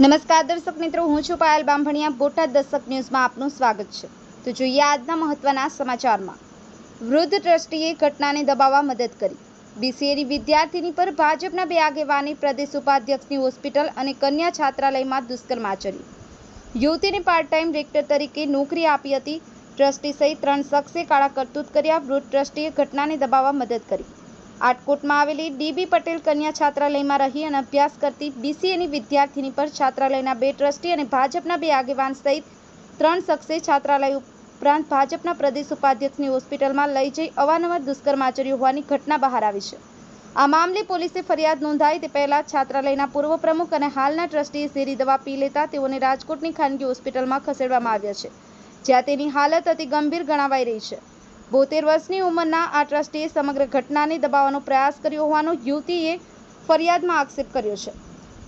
નમસ્કાર દર્શક મિત્રો, હું છું પાયલ બાંભણિયા બોટાદ દર્શક ન્યૂઝમાં આપનું સ્વાગત છે. તો જોઈએ આજના મહત્વના સમાચારમાં. વૃદ્ધ ટ્રસ્ટીએ ઘટનાને દબાવવા મદદ કરી. બીસીએની વિદ્યાર્થીની પર ભાજપના બે આગેવાની, પ્રદેશ ઉપાધ્યક્ષની હોસ્પિટલ અને કન્યા છાત્રાલયમાં દુષ્કર્મ આચર્યું. યુવતીને પાર્ટ ટાઈમ રેક્ટર તરીકે નોકરી આપી હતી. ટ્રસ્ટી સહિત ત્રણ શખ્સે કાળા કરતૂત કર્યા. વૃદ્ધ ટ્રસ્ટીએ ઘટનાને દબાવવા મદદ કરી. આટકોટમાં આવેલી ડીબી પટેલ કન્યા છાત્રાલયમાં રહી અને અભ્યાસ કરતી બીસીએની વિદ્યાર્થીની પર છાત્રાલયના બે ટ્રસ્ટી અને ભાજપના બે આગેવાન સહિત ત્રણ શખ્સે છાત્રાલય ઉપરાંત ભાજપના પ્રદેશ ઉપાધ્યક્ષની હોસ્પિટલમાં લઈ જઈ અવારનવાર દુષ્કર્મ આચર્યું હોવાની ઘટના બહાર આવી છે. આ મામલે પોલીસે ફરિયાદ નોંધાઈ તે પહેલા છાત્રાલયના પૂર્વ પ્રમુખ અને હાલના ટ્રસ્ટીએ ઝેરી દવા પી લેતા તેઓને રાજકોટની ખાનગી હોસ્પિટલમાં ખસેડવામાં આવ્યા છે, જ્યાં તેની હાલત અતિ ગંભીર ગણાવાઈ રહી છે. બોતેર વર્ષની ઉંમરના આ ટ્રસ્ટીએ સમગ્ર ઘટનાને દબાવવાનો પ્રયાસ કર્યો હોવાનો યુવતીએ ફરિયાદમાં આક્ષેપ કર્યો છે.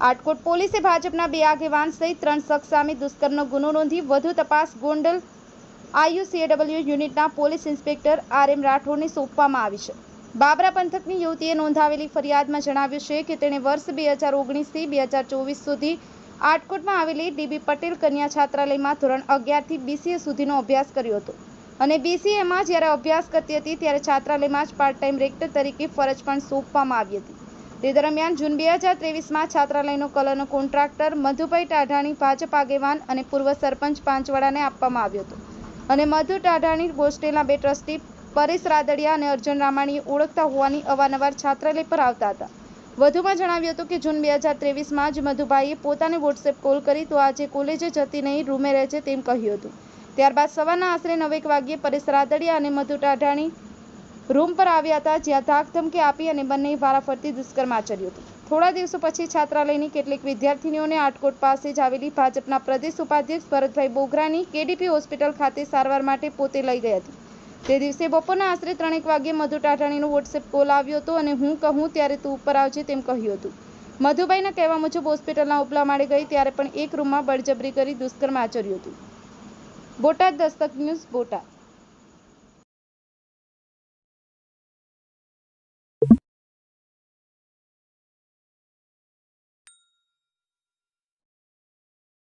આટકોટ પોલીસે ભાજપના બે આગેવાન સહિત ત્રણ શખ્સ સામે દુષ્કર્મનો ગુનો નોંધી વધુ તપાસ ગોંડલ આઈયુસીએડબલ્યુ યુનિટના પોલીસ ઇન્સ્પેક્ટર આર એમ રાઠોડને સોંપવામાં આવી છે. બાબરા પંથકની યુવતીએ નોંધાવેલી ફરિયાદમાં જણાવ્યું છે કે તેણે વર્ષ બે હજાર ઓગણીસથી બે હજાર ચોવીસ સુધી આટકોટમાં આવેલી ડીબી પટેલ કન્યા છાત્રાલયમાં ધોરણ અગિયારથી બીસીએ સુધીનો અભ્યાસ કર્યો હતો. અને બીસીએમાં જ્યારે અભ્યાસ કરતી હતી, ત્યારે છાત્રાલયમાં જ પાર્ટ ટાઈમ રેક્ટર તરીકે ફરજ પણ સોંપવામાં આવી હતી. તે દરમિયાન જૂન બે હજાર ત્રેવીસમાં છાત્રાલયનો કલરનો કોન્ટ્રાક્ટર મધુભાઈ ટાઢાણી ભાજપ આગેવાન અને પૂર્વ સરપંચ પાંચવાડાને આપવામાં આવ્યો હતો. અને મધુ ટાઢાણી હોસ્ટેલના બે ટ્રસ્ટી પરેશ રાદડિયા અને અર્જુન રામાણીએ ઓળખતા હોવાની અવારનવાર છાત્રાલય પર આવતા હતા. વધુમાં જણાવ્યું હતું કે, જૂન બે હજાર ત્રેવીસમાં જ મધુભાઈએ પોતાને વોટ્સએપ કોલ કરી તો આજે કોલેજે જતી નહીં, રૂમે રહે છે તેમ કહ્યું હતું. ત્યારબાદ સવારના આશરે નવેક વાગ્યે પરેશ રાદડિયા અને મધુ ટાઢાણી રૂમ પર આવ્યા હતા, જ્યાં ધાક ધમકી આપી અને બંને વારાફરતી દુષ્કર્મ આચર્યું હતું. થોડા દિવસો પછી છાત્રાલયની કેટલીક વિદ્યાર્થીનીઓને આટકોટ પાસે જ આવેલી ભાજપના પ્રદેશ ઉપાધ્યક્ષ ભરતભાઈ બોગરાની કેડીપી હોસ્પિટલ ખાતે સારવાર માટે પોતે લઈ ગઈ હતી. તે દિવસે બપોરના આશરે ત્રણેક વાગ્યે મધુ ટાઢાણીનો વોટ્સએપ કોલ આવ્યો હતો અને હું કહું ત્યારે તું ઉપર આવજે તેમ કહ્યું હતું. મધુભાઈના કહેવા મુજબ હોસ્પિટલના ઉપલા માળે ગઈ ત્યારે પણ એક રૂમમાં બળજબરી કરી દુષ્કર્મ આચર્યું હતું. બોટાદ દસ્તક ન્યૂઝ બોટાદ.